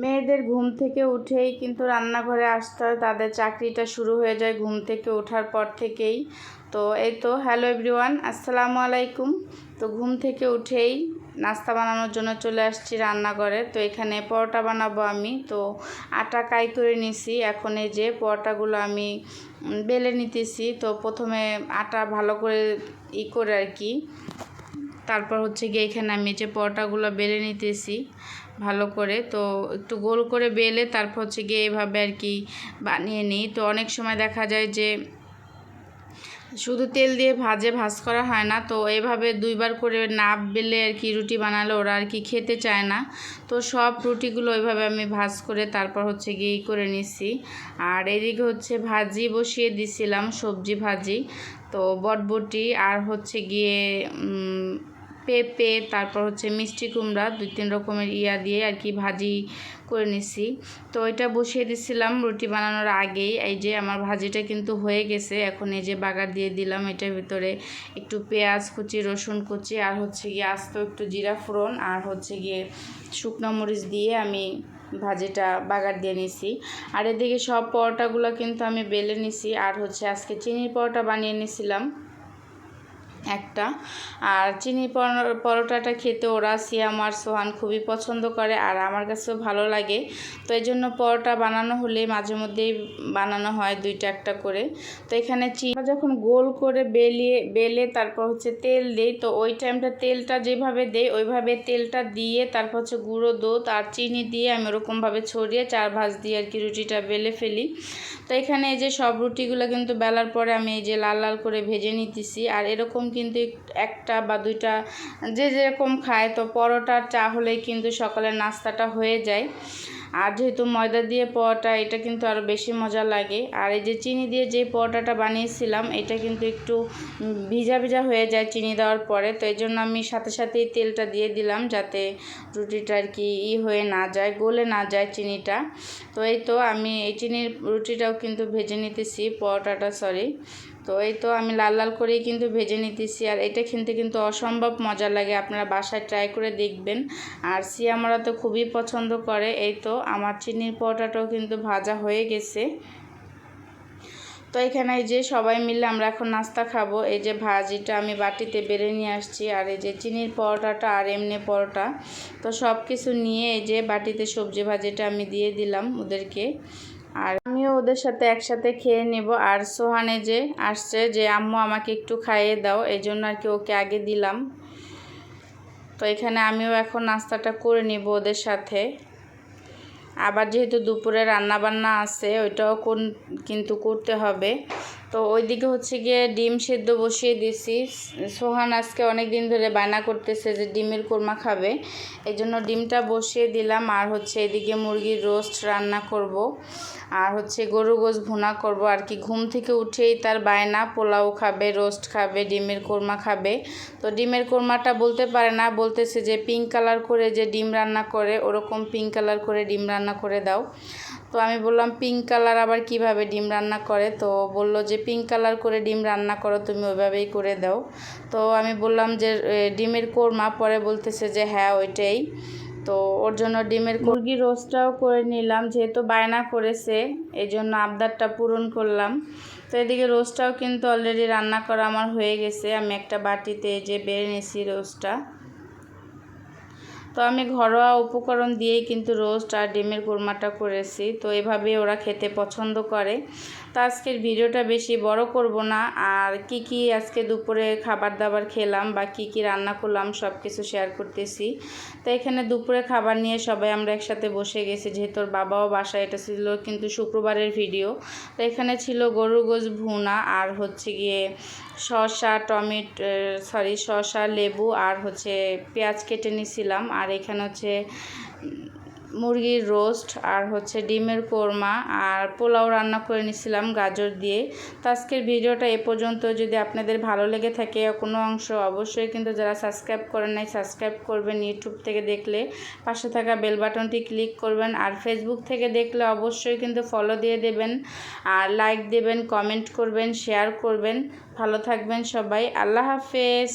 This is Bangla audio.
মেয়েদের ঘুম থেকে উঠেই কিন্তু রান্নাঘরে আসতে হয়। তাদের চাকরিটা শুরু হয়ে যায় ঘুম থেকে ওঠার পর থেকেই। তো এই তো হ্যালো এভরিওয়ান আসসালামু আলাইকুম। তো ঘুম থেকে উঠেই নাস্তা বানানোর জন্য চলে আসছি রান্নাঘরে। তো এখানে পরোটা বানাবো আমি। তো আটা কাই করে নিছি। এখন এই যে পরোটাগুলো আমি বেলে নিতেছি। তো প্রথমে আটা ভালো করে ই করে আর কি তারপর হচ্ছে গিয়ে এখানে আমি যে পরোটাগুলো বেলে নিতেছি ভালো করে, তো একটু গোল করে বেলে তারপর হচ্ছে গিয়ে এভাবে আর কি বানিয়ে নিই। তো অনেক সময় দেখা যায় যে শুধু তেল দিয়ে ভাজে ভাজ করা হয় না, তো এভাবে দুইবার করে না বেলে আর কি রুটি বানালে ওরা আর কি খেতে চায় না। তো সব রুটিগুলো ওইভাবে আমি ভাজ করে তারপর হচ্ছে গিয়ে করে নিছি। আর এদিকে হচ্ছে ভাজি বসিয়ে দিছিলাম, সবজি ভাজি, তো বটবটি আর হচ্ছে গিয়ে পেঁপে, তারপর হচ্ছে মিষ্টি কুমড়া, দুই তিন রকমের ইয়া দিয়ে আর কি ভাজি করে নিছি। তো এটা বসিয়ে দিছিলাম রুটি বানানোর আগেই। এই যে আমার ভাজিটা কিন্তু হয়ে গেছে। এখন এই যে বাগার দিয়ে দিলাম এটার ভিতরে একটু পেঁয়াজ কুচি, রসুন কুচি আর হচ্ছে গিয়ে আস্ত একটু জিরা ফোড়ন আর হচ্ছে গিয়ে শুকনো মরিচ দিয়ে আমি ভাজিটা বাগার দিয়ে নিছি। আর এদিকে সব পরোটাগুলো কিন্তু আমি বেলে নিছি। আর হচ্ছে আজকে চিনির পরোটা বানিয়ে নিছিলাম। একটা। আর চিনি পরোটাটা খেতে ওরা সিয়াম আর সোহান খুবই পছন্দ করে আর আমার কাছেও ভালো লাগে। তো এই জন্য পরোটা বানানো হলে মাঝে মধ্যেই বানানো হয় দুইটা একটা করে। তো এখানে চিনি যখন গোল করে বেলিয়ে, বেলে তারপর হচ্ছে তেল দেই, তো ওই টাইমটা তেলটা যেভাবে দেই ওইভাবে তেলটা দিয়ে তারপর হচ্ছে গুঁড়ো দুধ আর চিনি দিয়ে আমি ওরকমভাবে ছড়িয়ে চার ভাঁজ দিয়ে আর কি রুটিটা বেলে ফেলি। তো এখানে এই যে সব রুটিগুলো কিন্তু বেলার পরে আমি এই যে লাল লাল করে ভেজে নিতেছি। আর এরকম কিন্তু একটা বা দুইটা, যে যেরকম খায় তো পরোটা চা হলেই কিন্তু সকালের নাস্তাটা হয়ে যায়। আর যেহেতু ময়দা দিয়ে পরোটা, এটা কিন্তু আরও বেশি মজা লাগে। আর এই যে চিনি দিয়ে যে পরোটাটা বানিয়েছিলাম, এটা কিন্তু একটু ভিজা ভিজা হয়ে যায় চিনি দেওয়ার পরে। তো এই জন্য আমি সাথে সাথেই তেলটা দিয়ে দিলাম যাতে রুটিটা আর কি ই হয়ে না যায়, গলে না যায় চিনিটা। তো এই তো আমি এই চিনির রুটিটাও কিন্তু ভেজে নিতেছি, পরোটাটা সরি তো এই তো আমি লাল লাল করেই কিন্তু ভেজে নিতেছি। আর এটা খেতে কিন্তু অসম্ভব মজা লাগে, আপনারা বাসায় ট্রাই করে দেখবেন। আর সিয়ামরা তো খুবই পছন্দ করে, এই তো আমার চিনির পরোটাটাও কিন্তু ভাজা হয়ে গেছে। তো এখানে এই যে সবাই মিলে আমরা এখন নাস্তা খাব। এই যে ভাজিটা আমি বাটিতে বেড়ে নিয়ে আসছি, আর এই যে চিনির পরোটাটা আর এমনি পরোটা। তো সব কিছু নিয়ে এই যে বাটিতে সবজি ভাজিটা আমি দিয়ে দিলাম ওদেরকে। আর আমিও ওদের সাথে একসাথে খেয়ে নেব। আর সোহানে যে আসছে, যে আম্মু আমাকে একটু খাইয়ে দাও, এই জন্য আর কি ওকে আগে দিলাম। তো এখানে আমিও এখন নাস্তাটা করে নেব ওদের সাথে। আবার যেহেতু দুপুরে রান্নাবান্না আছে, ওইটাও কোন কিন্তু করতে হবে। তো ওইদিকে হচ্ছে গিয়ে ডিম সেদ্ধ বসিয়ে দিছি সোহান আজকে অনেক দিন ধরে বায়না করতেছে যে ডিমের কোরমা খাবে। এই জন্য ডিমটা বসিয়ে দিলাম আর হচ্ছে এদিকে মুরগির রোস্ট রান্না করব। আর হচ্ছে গরু গোস ভুনা করব। আর কি ঘুম থেকে উঠেই তার বায়না, পোলাও খাবে, রোস্ট খাবে, ডিমের কোরমা খাবে। তো ডিমের কোরমাটা বলতে পারে না, বলতেছে যে পিঙ্ক কালার করে যে ডিম রান্না করে, ওরকম পিঙ্ক কালার করে ডিম রান্না করে দাও। তো আমি বললাম পিঙ্ক কালার আবার কীভাবে ডিম রান্না করে? তো বলল যে পিঙ্ক কালার করে ডিম রান্না করো, তুমি ওইভাবেই করে দাও। তো আমি বললাম যে ডিমের কোরমা? পরে বলতেছে যে হ্যাঁ ওইটাই। তো ওর জন্য ডিমের মুরগির রোস্টটাও করে নিলাম, যেহেতু বায়না করেছে এই জন্য আবদারটা পূরণ করলাম। তো এদিকে রোস্টটাও কিন্তু অলরেডি রান্না করা আমার হয়ে গেছে। আমি একটা বাটিতে যে বেড়ে নিয়েছি রোস্টটা। তো আমি ঘরোয়া উপকরণ দিয়েই কিন্তু রোস্ট আর ডিমের কোরমাটা করেছি। তো এভাবে ওরা খেতে পছন্দ করে। তো আজকের ভিডিওটা বেশি বড় করব না। আর কি কি আজকে দুপুরে খাবার দাবার খেলাম বা কি কি রান্না করলাম সব কিছু শেয়ার করতেছি। তো এখানে দুপুরে খাবার নিয়ে সবাই আমরা একসাথে বসে গেছি। যেহেতু বাবাও বাসায়, এটা ছিল কিন্তু শুক্রবারের ভিডিও তো এখানে ছিল গরুর গোস ভুনা আর হচ্ছে গিয়ে শসা, টমেট সরি শসা, লেবু আর হচ্ছে পেঁয়াজ কেটে নিছিলাম। আর এখানে হচ্ছে মুরগির রোস্ট আর হচ্ছে ডিমের কোরমা আর পোলাও রান্না করে নিছিলাম গাজর দিয়ে। তো আজকের ভিডিওটা এ পর্যন্ত। যদি আপনাদের ভালো লেগে থাকে কোনো অংশ, অবশ্যই কিন্তু যারা সাবস্ক্রাইব করেন নাই, সাবস্ক্রাইব করবেন ইউটিউব থেকে দেখলে। পাশে থাকা বেল বাটনটি ক্লিক করবেন আর ফেসবুক থেকে দেখলে অবশ্যই কিন্তু ফলো দিয়ে দেবেন। আর লাইক দেবেন কমেন্ট করবেন শেয়ার করবেন। ভালো থাকবেন সবাই। আল্লাহ হাফেজ।